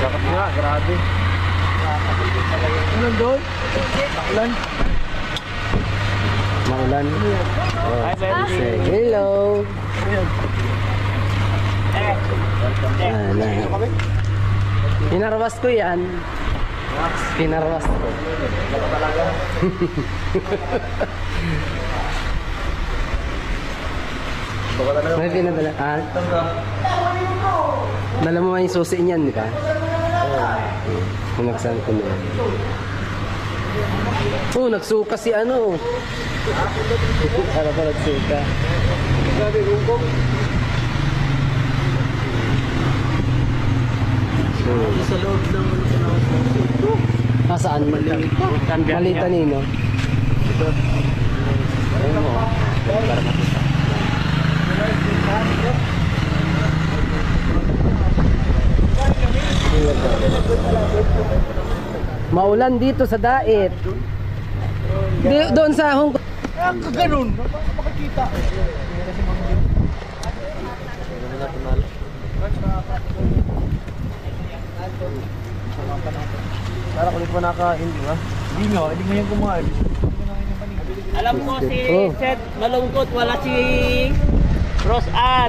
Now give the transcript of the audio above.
Lakas nga, grabe. Ano doon? Ulan. Maulan. Oh, Hi, Benji. say hello. Ah, na. Pinarwas ko yan. Pinarwas ko. May pinadala. Ah, dala mo nga yung susi niyan, di ba? Pinagsan ko na. Oh, nagsuka si ano. Para pa nagsuka. Grabe. Hmm. Sa loob ng ano Ah, saan? Maliit. Malita nino. Ayun mo. Para makita. Maulan dito sa Dait. Di, doon sa Hong Kong. Ah, kaganon. Makakita. Para kulit pa nakain, di ba? Hindi nga, hindi nga yung kumain. Alam ko si Oh. Seth malungkot, wala si Rose Ann.